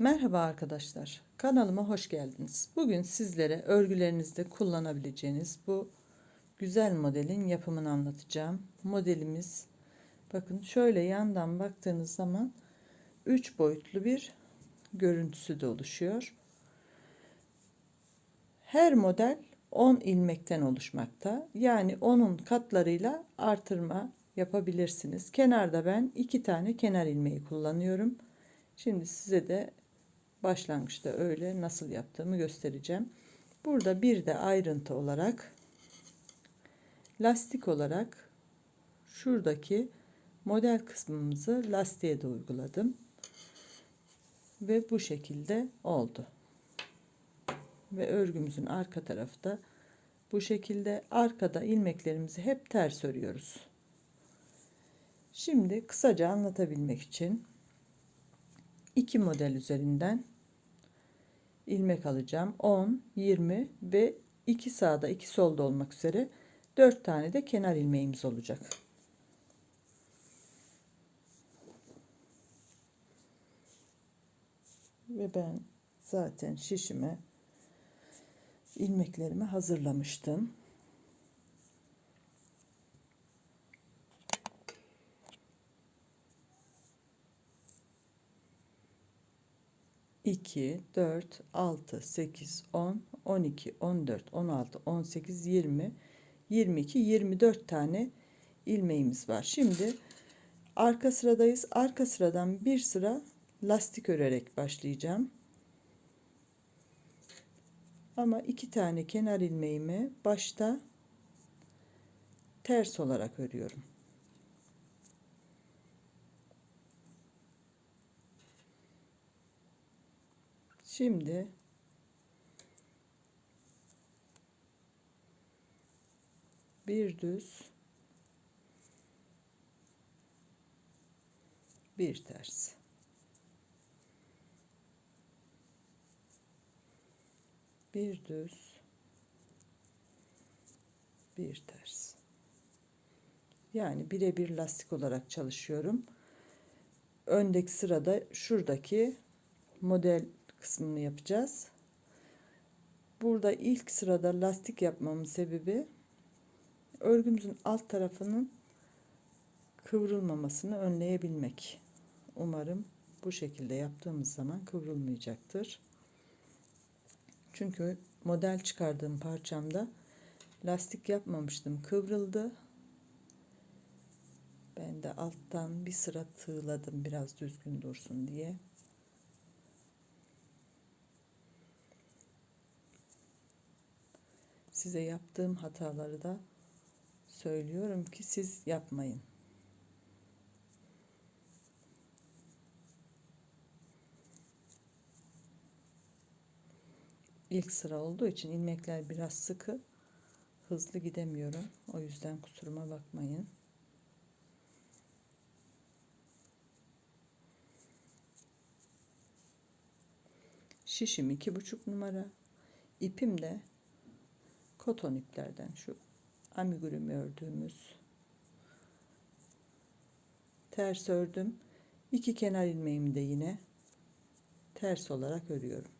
Merhaba arkadaşlar. Kanalıma hoş geldiniz. Bugün sizlere örgülerinizde kullanabileceğiniz bu güzel modelin yapımını anlatacağım. Modelimiz bakın şöyle yandan baktığınız zaman 3 boyutlu bir görüntüsü de oluşuyor. Her model 10 ilmekten oluşmakta. Yani onun katlarıyla artırma yapabilirsiniz. Kenarda ben 2 tane kenar ilmeği kullanıyorum. Şimdi size de başlangıçta öyle nasıl yaptığımı göstereceğim. Burada bir de ayrıntı olarak lastik olarak şuradaki model kısmımızı lastiğe de uyguladım. Ve bu şekilde oldu. Ve örgümüzün arka tarafı da bu şekilde arkada ilmeklerimizi hep ters örüyoruz. Şimdi kısaca anlatabilmek için iki model üzerinden ilmek alacağım. 10, 20 ve 2 sağda 2 solda olmak üzere 4 tane de kenar ilmeğimiz olacak. Ve ben zaten şişime ilmeklerimi hazırlamıştım. 2, 4, 6, 8, 10, 12, 14, 16, 18, 20, 22, 24 tane ilmeğimiz var. Şimdi arka sıradayız. Arka sıradan bir sıra lastik örerek başlayacağım. Ama iki tane kenar ilmeğimi başta ters olarak örüyorum. Şimdi bir düz bir ters. Bir düz bir ters. Yani birebir lastik olarak çalışıyorum. Öndeki sırada şuradaki model kısmını yapacağız. Burada ilk sırada lastik yapmamın sebebi örgümüzün alt tarafının kıvrılmamasını önleyebilmek. Umarım bu şekilde yaptığımız zaman kıvrılmayacaktır. Çünkü model çıkardığım parçamda lastik yapmamıştım. Kıvrıldı. Ben de alttan bir sıra tığladım biraz düzgün dursun diye. Size yaptığım hataları da söylüyorum ki siz yapmayın. İlk sıra olduğu için ilmekler biraz sıkı. Hızlı gidemiyorum. O yüzden kusuruma bakmayın. Şişim iki buçuk numara. İpim de koton iplerden şu amigurumi ördüğümüz ters ördüm. İki kenar ilmeğimi de yine ters olarak örüyorum.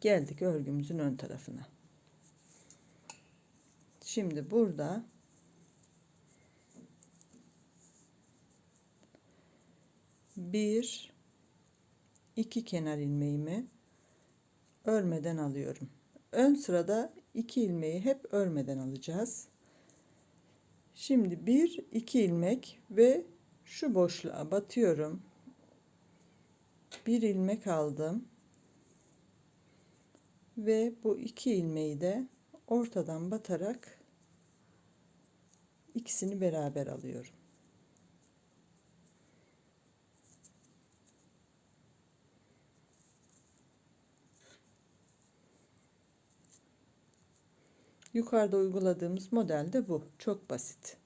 Geldik örgümüzün ön tarafına. Şimdi burada bir iki kenar ilmeğimi örmeden alıyorum. Ön sırada iki ilmeği hep örmeden alacağız. Şimdi bir iki ilmek ve şu boşluğa batıyorum. Bir ilmek aldım. Ve bu iki ilmeği de ortadan batarak ikisini beraber alıyorum. Yukarıda uyguladığımız model de bu. Çok basit.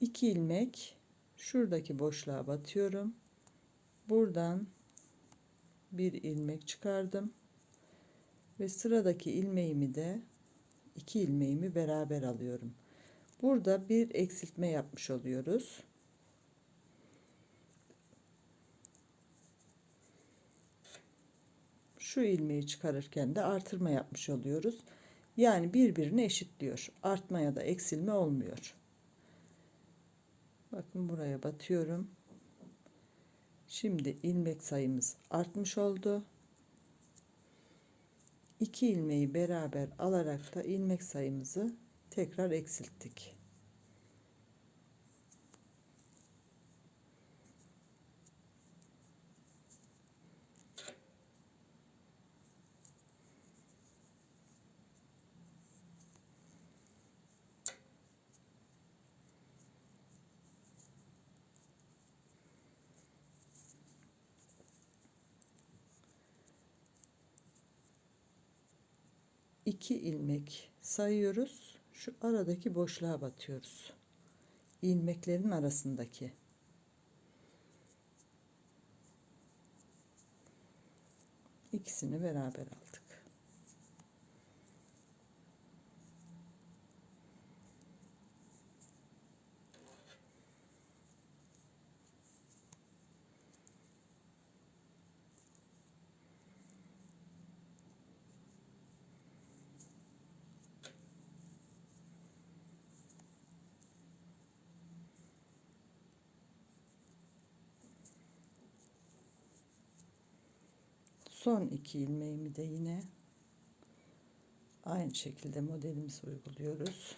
2 ilmek şuradaki boşluğa batıyorum. Buradan bir ilmek çıkardım. Ve sıradaki ilmeğimi de iki ilmeğimi beraber alıyorum. Burada bir eksiltme yapmış oluyoruz. Şu ilmeği çıkarırken de artırma yapmış oluyoruz. Yani birbirini eşitliyor. Artma ya da eksilme olmuyor. Bakın buraya batıyorum. Şimdi ilmek sayımız artmış oldu. 2 ilmeği beraber alarak da ilmek sayımızı tekrar eksilttik. İki ilmek sayıyoruz. Şu aradaki boşluğa batıyoruz. ilmeklerin arasındaki. ikisini beraber aldık. Son iki ilmeğimi de yine aynı şekilde modelimizi uyguluyoruz.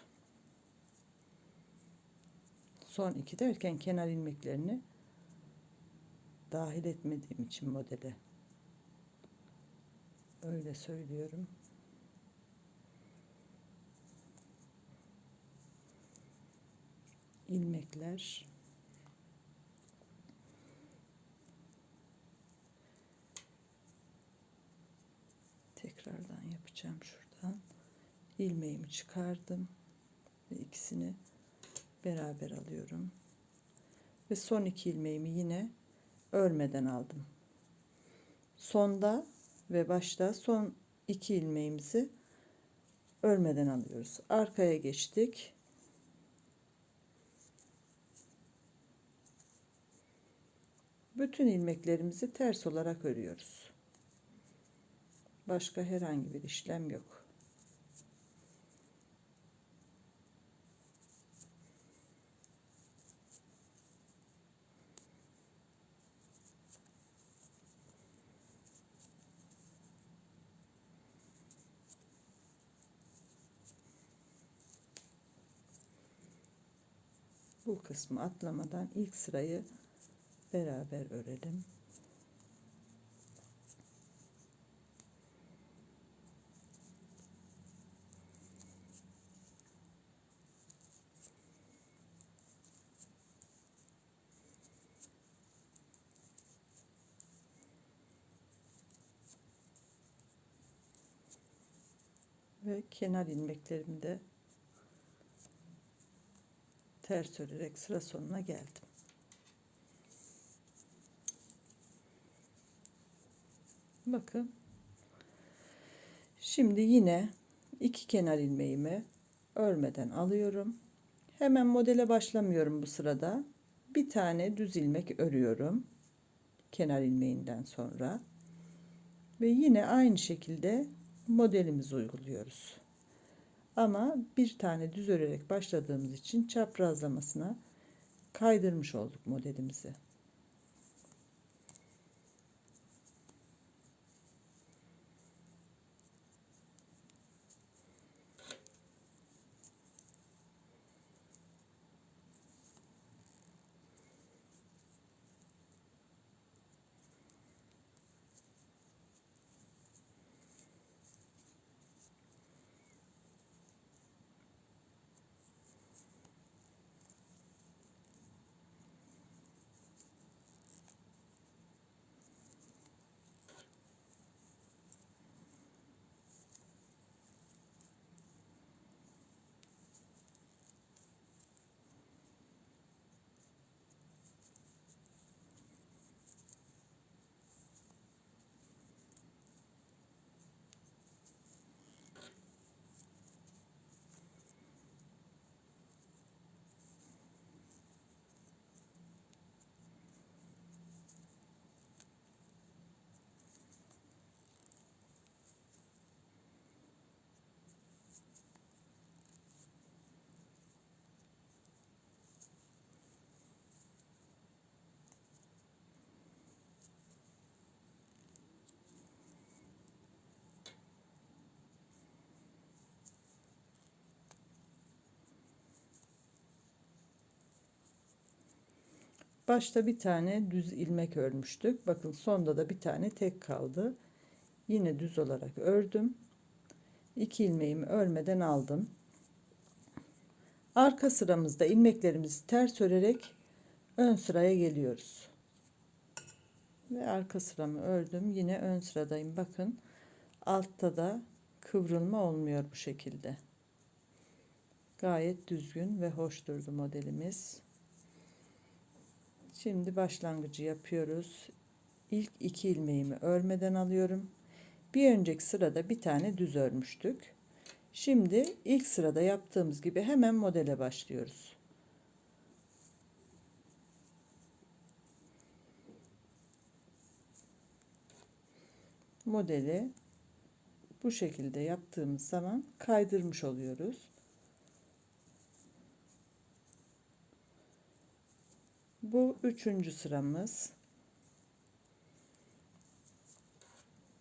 Son iki derken kenar ilmeklerini dahil etmediğim için modele öyle söylüyorum. ilmekler tekrardan yapacağım şuradan. İlmeğimi çıkardım ve ikisini beraber alıyorum. Ve son iki ilmeğimi yine örmeden aldım. Sonda ve başta son iki ilmeğimizi örmeden alıyoruz. Arkaya geçtik. Bütün ilmeklerimizi ters olarak örüyoruz Başka herhangi bir işlem yok. bu kısmı atlamadan ilk sırayı beraber örelim. Ve kenar ilmeklerimi de ters örerek sıra sonuna geldim. Bakın. Şimdi yine iki kenar ilmeğimi örmeden alıyorum. Hemen modele başlamıyorum bu sırada. Bir tane düz ilmek örüyorum. Kenar ilmeğinden sonra. Ve yine aynı şekilde modelimizi uyguluyoruz. Ama bir tane düz örerek başladığımız için çaprazlamasına kaydırmış olduk modelimizi. Başta bir tane düz ilmek örmüştük. Bakın sonda da bir tane tek kaldı. Yine düz olarak ördüm. 2 ilmeğimi örmeden aldım. Arka sıramızda ilmeklerimizi ters örerek ön sıraya geliyoruz. Ve arka sıramı ördüm. Yine ön sıradayım. Bakın altta da kıvrılma olmuyor bu şekilde. Gayet düzgün ve hoş durdu modelimiz. Şimdi başlangıcı yapıyoruz. İlk iki ilmeğimi örmeden alıyorum. Bir önceki sırada bir tane düz örmüştük. Şimdi ilk sırada yaptığımız gibi hemen modele başlıyoruz. Modeli bu şekilde yaptığımız zaman kaydırmış oluyoruz. Bu üçüncü sıramız.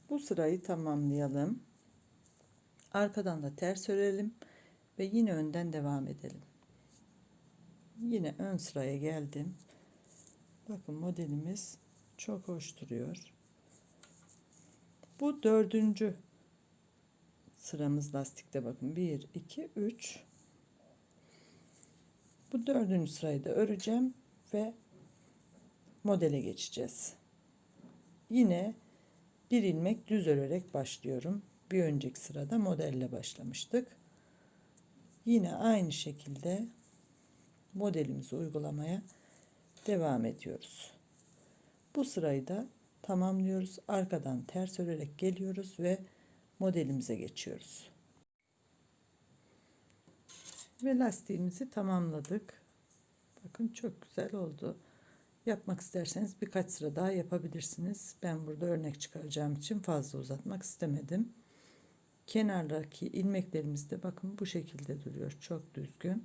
Bu sırayı tamamlayalım. Arkadan da ters örelim ve yine önden devam edelim. Yine ön sıraya geldim. Bakın modelimiz çok hoş duruyor. Bu dördüncü sıramız lastikte bakın 1 2 3 bu dördüncü sırayı da öreceğim ve modele geçeceğiz. Yine bir ilmek düz örerek başlıyorum. Bir önceki sırada modelle başlamıştık. Yine aynı şekilde modelimizi uygulamaya devam ediyoruz. Bu sırayı da tamamlıyoruz. Arkadan ters örerek geliyoruz ve modelimize geçiyoruz. Ve lastiğimizi tamamladık. Bakın çok güzel oldu. Yapmak isterseniz birkaç sıra daha yapabilirsiniz. Ben burada örnek çıkaracağım için fazla uzatmak istemedim. Kenardaki ilmeklerimiz de bakın bu şekilde duruyor. Çok düzgün.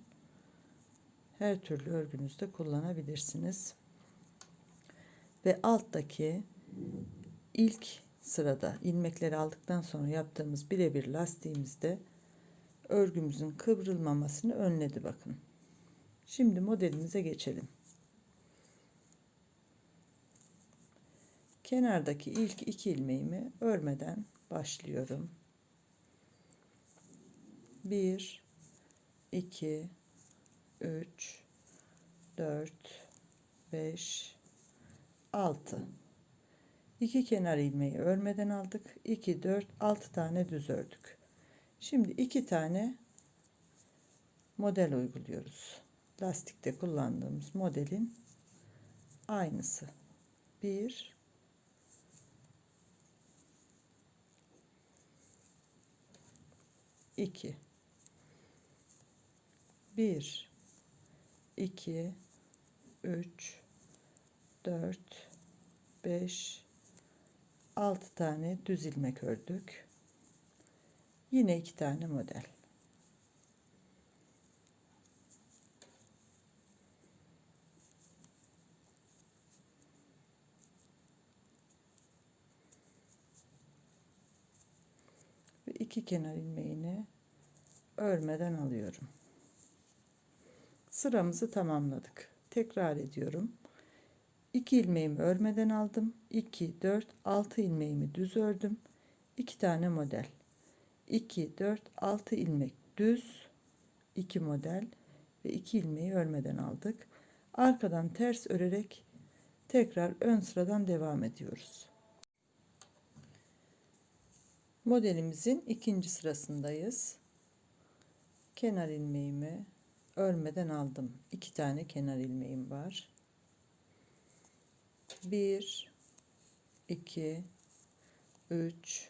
Her türlü örgünüzde kullanabilirsiniz. Ve alttaki ilk sırada ilmekleri aldıktan sonra yaptığımız birebir lastiğimizde örgümüzün kıvrılmamasını önledi bakın. Şimdi modelimize geçelim. Kenardaki ilk iki ilmeğimi örmeden başlıyorum. 1 2 3 4 5 6 2 kenar ilmeği örmeden aldık 2 4 6 tane düz ördük şimdi iki tane model uyguluyoruz lastikte kullandığımız modelin aynısı. 1 2 1 2 3 4 5 6 tane düz ilmek ördük. Yine iki tane model. İki kenar ilmeğini örmeden alıyorum. Sıramızı tamamladık. Tekrar ediyorum. 2 ilmeğimi örmeden aldım. 2, 4, 6 ilmeğimi düz ördüm. 2 tane model. 2, 4, 6 ilmek düz. 2 model ve 2 ilmeği örmeden aldık. Arkadan ters örerek tekrar ön sıradan devam ediyoruz. Modelimizin ikinci sırasındayız. Kenar ilmeğimi örmeden aldım. 2 tane kenar ilmeğim var. 1 2 3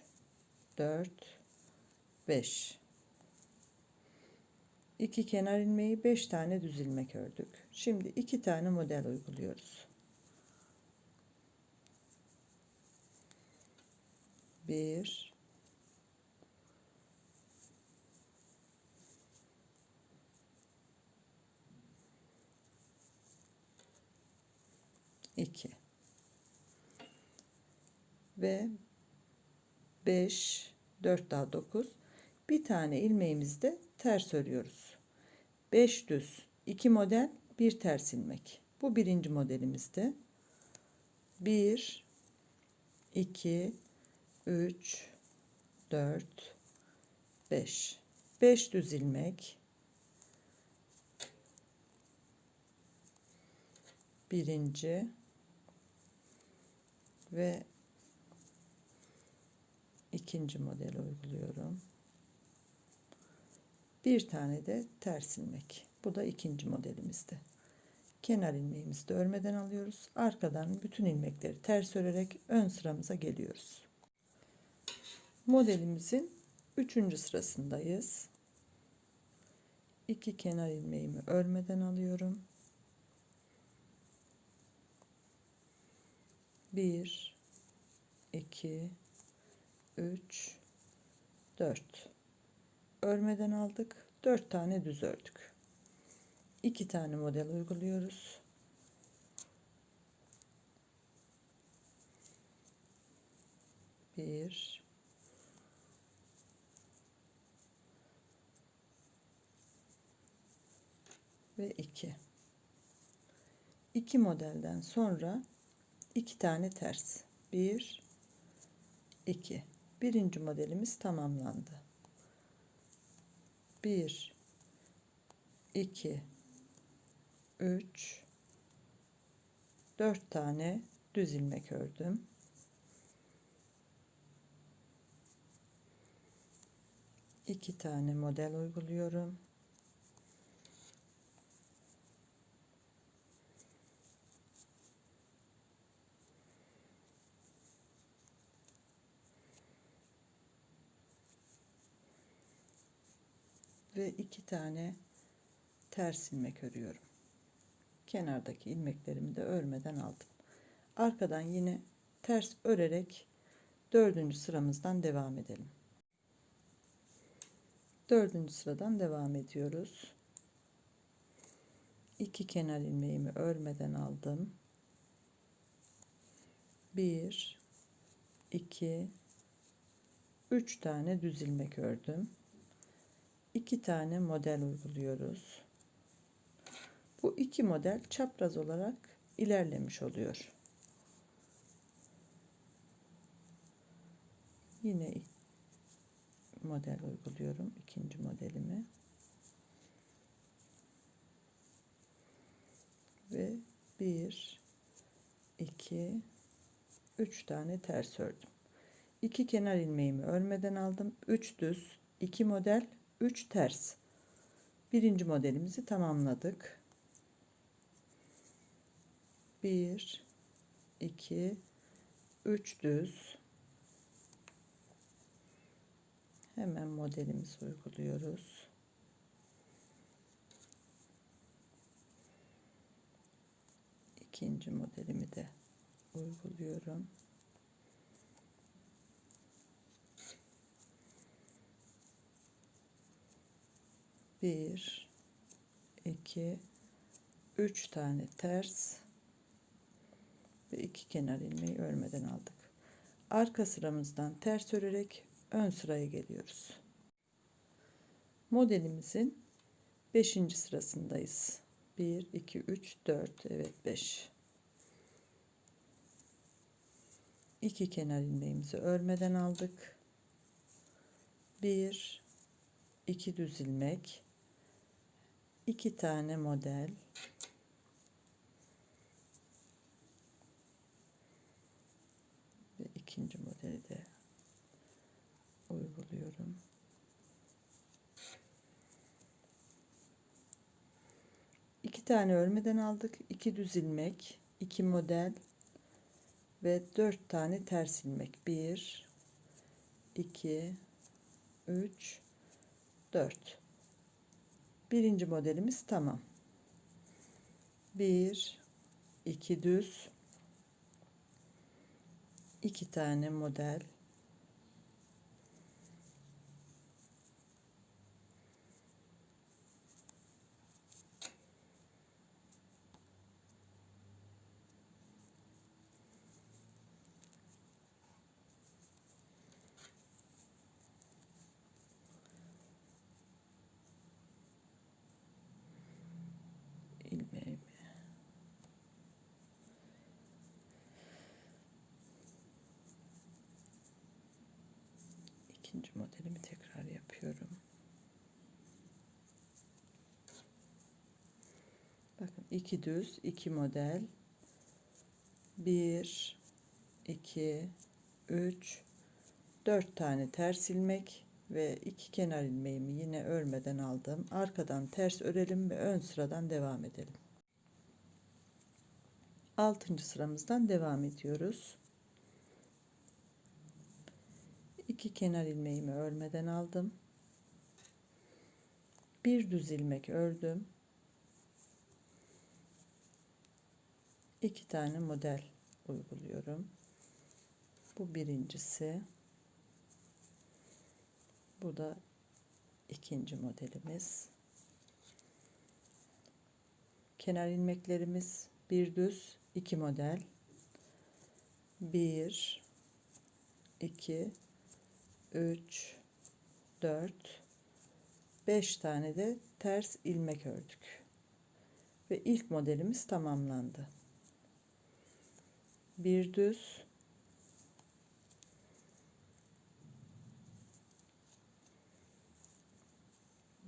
4 5 2 kenar ilmeği 5 tane düz ilmek ördük. Şimdi 2 tane model uyguluyoruz. 1 2 ve 5 4 daha 9 bir tane ilmeğimizde ters örüyoruz. 5 düz 2 model bir ters ilmek. Bu birinci modelimizdi. 1 2 3 4 5 5 düz ilmek. Birinci ve ikinci model uyguluyorum. Bir tane de ters ilmek. Bu da ikinci modelimizdi. Kenar ilmeğimizi de örmeden alıyoruz. Arkadan bütün ilmekleri ters örerek ön sıramıza geliyoruz. Modelimizin üçüncü sırasındayız. İki kenar ilmeğimi örmeden alıyorum. Bir, iki, üç, dört. Örmeden aldık. Dört tane düz ördük. İki tane model uyguluyoruz. Bir, ve 2. 2 modelden sonra 2 tane ters. 1 2. Birinci modelimiz tamamlandı. 1 2 3 4 tane düz ilmek ördüm. İki tane model uyguluyorum. Ve iki tane ters ilmek örüyorum. Kenardaki ilmeklerimi de örmeden aldım. Arkadan yine ters örerek dördüncü sıramızdan devam edelim. Dördüncü sıradan devam ediyoruz. İki kenar ilmeğimi örmeden aldım. Bir, iki, üç tane düz ilmek ördüm iki tane model uyguluyoruz. Bu iki model çapraz olarak ilerlemiş oluyor. Yine model uyguluyorum. ikinci modelimi. Ve bir, iki, üç tane ters ördüm. İki kenar ilmeğimi örmeden aldım. Üç düz, iki model 3 ters. Birinci modelimizi tamamladık. 1 2 3 düz. Hemen modelimizi uyguluyoruz. İkinci modelimi de uyguluyorum. 1 2 3 tane ters ve iki kenar ilmeği örmeden aldık. Arka sıramızdan ters örerek ön sıraya geliyoruz. Modelimizin 5. sırasındayız. 1 2 3 4 evet 5. İki kenar ilmeğimizi örmeden aldık. 1 2 düz ilmek iki tane model ve ikinci modeli de uyguluyorum. İki tane örmeden aldık. iki düz ilmek, iki model ve dört tane ters ilmek. Bir, iki, üç, dört. Birinci modelimiz tamam. Bir, iki düz, iki tane model. 2 düz 2 model. 1 2 3 4 tane ters ilmek ve 2 kenar ilmeğimi yine örmeden aldım. Arkadan ters örelim ve ön sıradan devam edelim. 6. sıramızdan devam ediyoruz. 2 kenar ilmeğimi örmeden aldım. Bir düz ilmek ördüm. İki tane model uyguluyorum. Bu birincisi. Bu da ikinci modelimiz. Kenar ilmeklerimiz bir düz, iki model. Bir, iki, üç, dört, beş tane de ters ilmek ördük. Ve ilk modelimiz tamamlandı. Bir düz,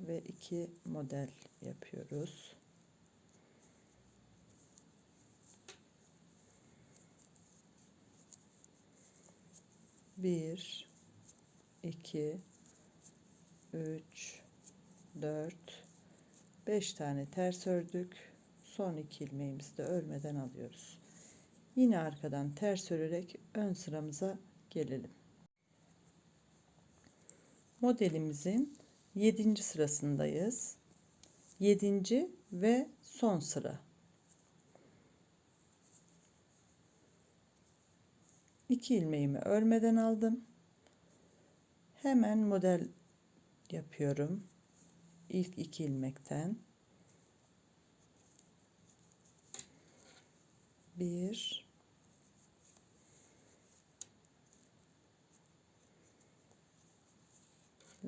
ve iki model yapıyoruz. Bir, iki, üç, dört, beş tane ters ördük. Son iki ilmeğimizi de örmeden alıyoruz. Yine arkadan ters örerek ön sıramıza gelelim. Modelimizin 7. sırasındayız. 7. ve son sıra. 2 ilmeğimi örmeden aldım. Hemen model yapıyorum. İlk iki ilmekten. Bir,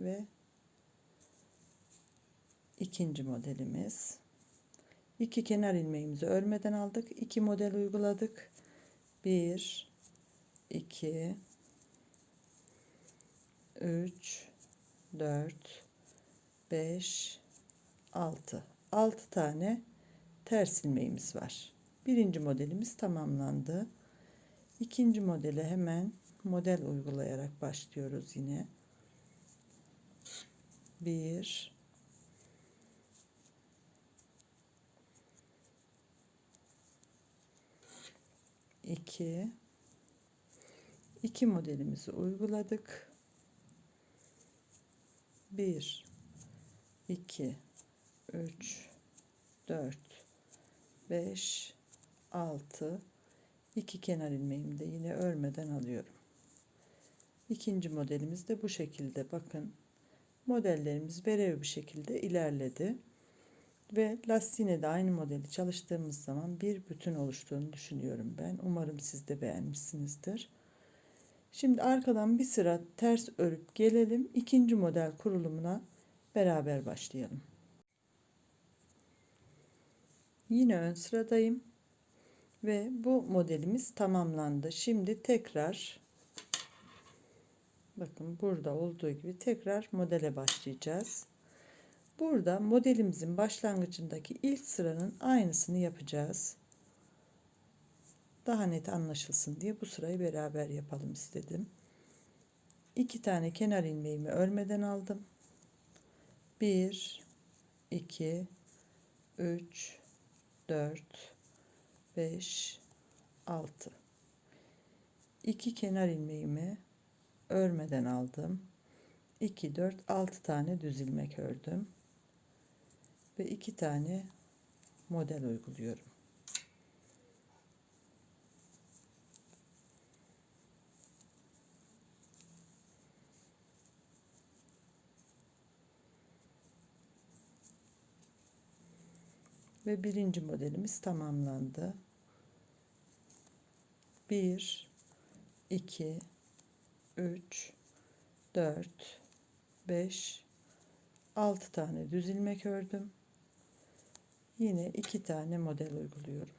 ve ikinci modelimiz. İki kenar ilmeğimizi örmeden aldık. İki model uyguladık. Bir, iki, üç, dört, beş, altı. Altı tane ters ilmeğimiz var. Birinci modelimiz tamamlandı. İkinci modele hemen model uygulayarak başlıyoruz yine. Bir, 2 2 modelimizi uyguladık. 1 2 3 4 5 6 2 kenar ilmeğimi de yine örmeden alıyorum. İkinci modelimiz de bu şekilde. Bakın modellerimiz verev bir şekilde ilerledi ve lastiğine de aynı modeli çalıştığımız zaman bir bütün oluştuğunu düşünüyorum ben. Umarım siz de beğenmişsinizdir. Şimdi arkadan bir sıra ters örüp gelelim. ikinci model kurulumuna beraber başlayalım. Yine ön sıradayım. Ve bu modelimiz tamamlandı. Şimdi tekrar bakın burada olduğu gibi tekrar modele başlayacağız. Burada modelimizin başlangıcındaki ilk sıranın aynısını yapacağız. Daha net anlaşılsın diye bu sırayı beraber yapalım istedim. İki tane kenar ilmeğimi örmeden aldım. 1 2 3 4 5 6 2 kenar ilmeğimi örmeden aldım. 2 4 6 tane düz ilmek ördüm ve iki tane model uyguluyorum. Ve birinci modelimiz tamamlandı. 1 2 3 4 5 6 tane düz ilmek ördüm yine iki tane model uyguluyorum.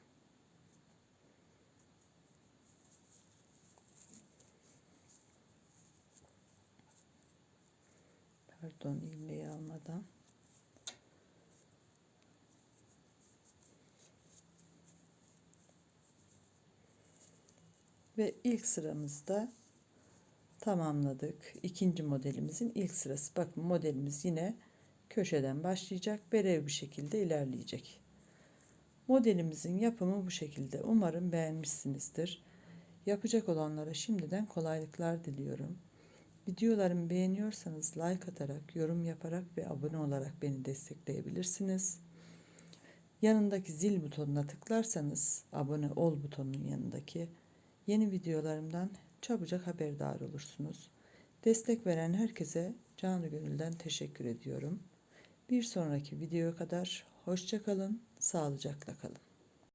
Pardon ilmeği almadan. Ve ilk sıramızda tamamladık. İkinci modelimizin ilk sırası. Bakın modelimiz yine köşeden başlayacak. Berev bir şekilde ilerleyecek. Modelimizin yapımı bu şekilde. Umarım beğenmişsinizdir. Yapacak olanlara şimdiden kolaylıklar diliyorum. Videolarımı beğeniyorsanız like atarak, yorum yaparak ve abone olarak beni destekleyebilirsiniz. Yanındaki zil butonuna tıklarsanız abone ol butonunun yanındaki yeni videolarımdan çabucak haberdar olursunuz. Destek veren herkese canı gönülden teşekkür ediyorum. Bir sonraki videoya kadar hoşça kalın, sağlıcakla kalın.